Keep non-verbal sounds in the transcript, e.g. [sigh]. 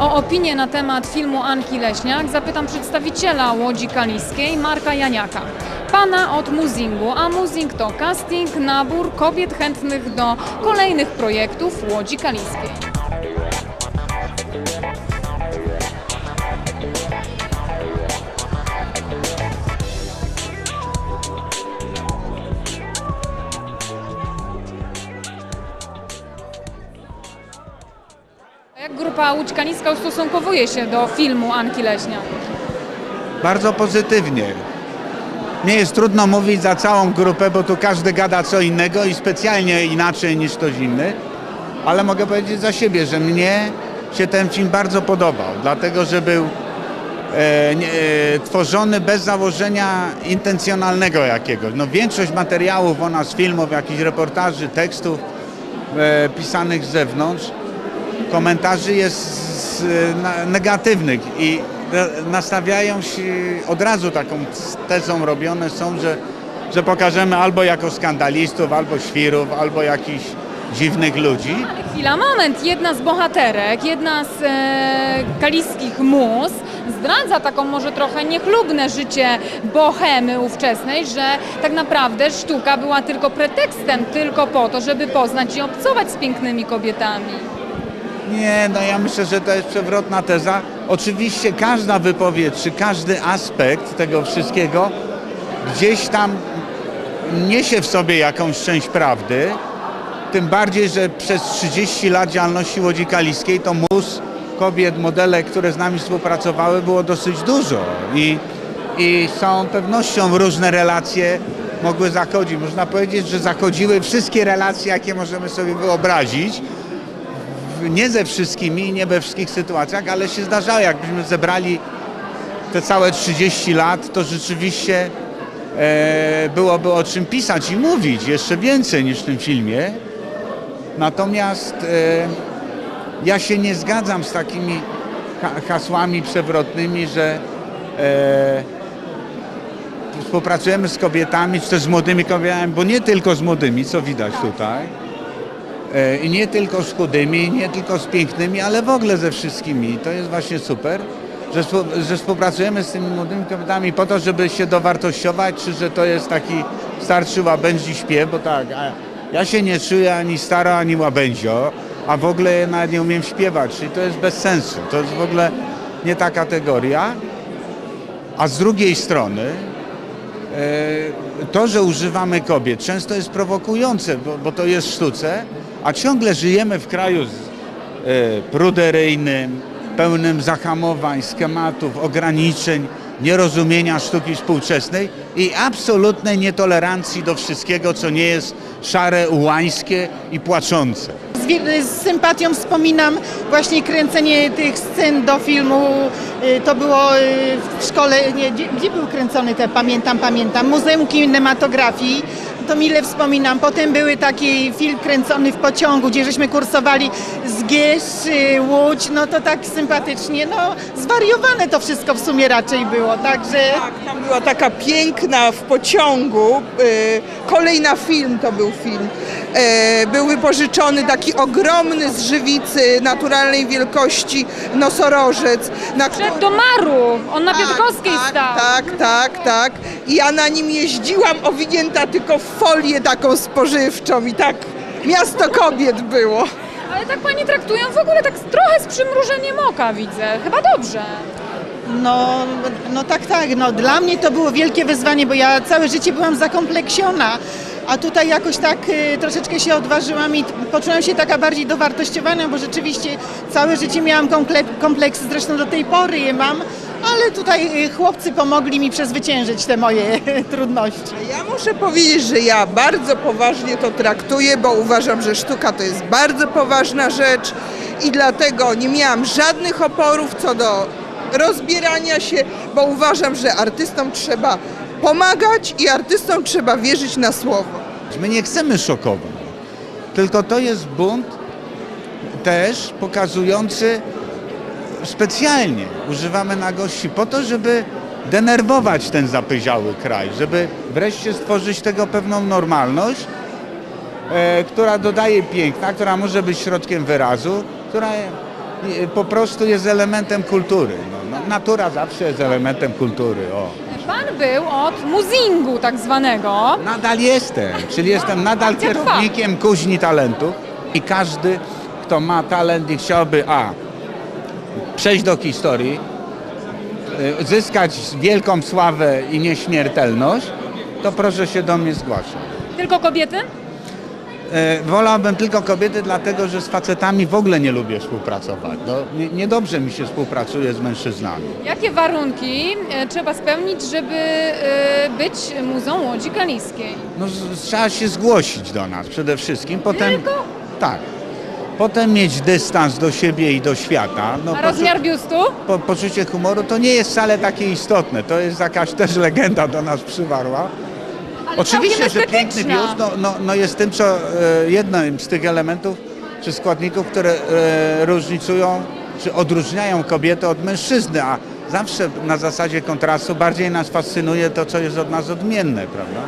O opinię na temat filmu Anki Leśniak zapytam przedstawiciela Łodzi Kaliskiej, Marka Janiaka. Pana od Muzingu, a Muzing to casting, nabór kobiet chętnych do kolejnych projektów Łodzi Kaliskiej. Grupa Łódź Kaliska ustosunkowuje się do filmu Anki Leśniak? Bardzo pozytywnie. Nie jest trudno mówić za całą grupę, bo tu każdy gada co innego i specjalnie inaczej niż ktoś inny, ale mogę powiedzieć za siebie, że mnie się ten film bardzo podobał, dlatego że był e, e, tworzony bez założenia intencjonalnego jakiegoś. No, większość materiałów o nas, filmów, jakichś reportaży, tekstów e, pisanych z zewnątrz, komentarzy jest negatywnych i na- nastawiają się od razu taką tezą robione są, że, że pokażemy albo jako skandalistów, albo świrów, albo jakichś dziwnych ludzi. Chwila, moment. Jedna z bohaterek, jedna z e, kaliskich mus zdradza taką może trochę niechlubne życie bohemy ówczesnej, że tak naprawdę sztuka była tylko pretekstem, tylko po to, żeby poznać i obcować z pięknymi kobietami. Nie, no ja myślę, że to jest przewrotna teza. Oczywiście każda wypowiedź, czy każdy aspekt tego wszystkiego gdzieś tam niesie w sobie jakąś część prawdy. Tym bardziej, że przez 30 lat działalności Łodzi Kaliskiej to mus kobiet, modelek, które z nami współpracowały było dosyć dużo i, i z całą pewnością różne relacje mogły zachodzić. Można powiedzieć, że zachodziły wszystkie relacje, jakie możemy sobie wyobrazić nie ze wszystkimi, nie we wszystkich sytuacjach, ale się zdarzało. Jakbyśmy zebrali te całe 30 lat, to rzeczywiście e, byłoby o czym pisać i mówić jeszcze więcej niż w tym filmie. Natomiast e, ja się nie zgadzam z takimi ha- hasłami przewrotnymi, że e, współpracujemy z kobietami, czy też z młodymi kobietami, bo nie tylko z młodymi, co widać tutaj. E, I nie tylko z chudymi, nie tylko z pięknymi, ale w ogóle ze wszystkimi. To jest właśnie super, że, że współpracujemy z tymi młodymi kobietami po to, żeby się dowartościować, czy że to jest taki starszy łabędzi śpiew, bo tak, ja się nie czuję ani staro, ani łabędzio, a w ogóle nawet nie umiem śpiewać, czyli to jest bez sensu. To jest w ogóle nie ta kategoria. A z drugiej strony E, to, że używamy kobiet, często jest prowokujące, bo, bo to jest sztuce, a ciągle żyjemy w kraju e, pruderyjnym, pełnym zahamowań, schematów, ograniczeń, nierozumienia sztuki współczesnej i absolutnej nietolerancji do wszystkiego, co nie jest szare, ułańskie i płaczące. Z, z sympatią wspominam właśnie kręcenie tych scen do filmu. Y, To było y, w szkole, nie, gdzie, gdzie był kręcony te, pamiętam, pamiętam, Muzeum Kinematografii. To mile wspominam. Potem były taki film kręcony w pociągu, gdzie żeśmy kursowali z Giesz, y, Łódź, no to tak sympatycznie, no zwariowane to wszystko w sumie raczej było, także... Tak, tam była taka piękna w pociągu, e, kolej na film to był film. E, był wypożyczony taki ogromny z żywicy naturalnej wielkości nosorożec. Na Przed do Maru, on na Piotrkowskiej tak, stał. tak, tak, tak. I ja na nim jeździłam owinięta tylko w folię taką spożywczą i tak miasto kobiet było. Ale tak pani traktują w ogóle tak trochę z przymrużeniem oka widzę. Chyba dobrze. No, no tak, tak. No, dla mnie to było wielkie wyzwanie, bo ja całe życie byłam zakompleksiona, a tutaj jakoś tak y, troszeczkę się odważyłam i poczułam się taka bardziej dowartościowana, bo rzeczywiście całe życie miałam komple- kompleksy, zresztą do tej pory je mam, ale tutaj y, chłopcy pomogli mi przezwyciężyć te moje [laughs] trudności. Ja muszę powiedzieć, że ja bardzo poważnie to traktuję, bo uważam, że sztuka to jest bardzo poważna rzecz i dlatego nie miałam żadnych oporów co do rozbierania się, bo uważam, że artystom trzeba pomagać i artystom trzeba wierzyć na słowo. My nie chcemy szokować, tylko to jest bunt też pokazujący specjalnie używamy nagości po to, żeby denerwować ten zapyziały kraj, żeby wreszcie stworzyć tego pewną normalność, e, która dodaje piękna, która może być środkiem wyrazu, która i po prostu jest elementem kultury. No, no, natura zawsze jest elementem kultury. O. Pan był od muzingu tak zwanego. Nadal jestem, czyli jestem nadal kierownikiem kuźni talentu i każdy, kto ma talent i chciałby a przejść do historii, y, zyskać wielką sławę i nieśmiertelność, to proszę się do mnie zgłaszać. Tylko kobiety? E, Wolałbym tylko kobiety, dlatego że z facetami w ogóle nie lubię współpracować. No, nie- niedobrze mi się współpracuje z mężczyznami. Jakie warunki e, trzeba spełnić, żeby być muzą Łodzi Kaliskiej? No, trzeba się zgłosić do nas przede wszystkim. Potem, Tylko? Tak. Potem mieć dystans do siebie i do świata. No, A rozmiar biustu? po, poczucie humoru to nie jest wcale takie istotne. To jest jakaś też legenda do nas przywarła. Ale Oczywiście, że piękny biust no, no, no jest tym, co e, jednym z tych elementów czy składników, które e, różnicują czy odróżniają kobietę od mężczyzny, a zawsze na zasadzie kontrastu bardziej nas fascynuje to, co jest od nas odmienne, prawda?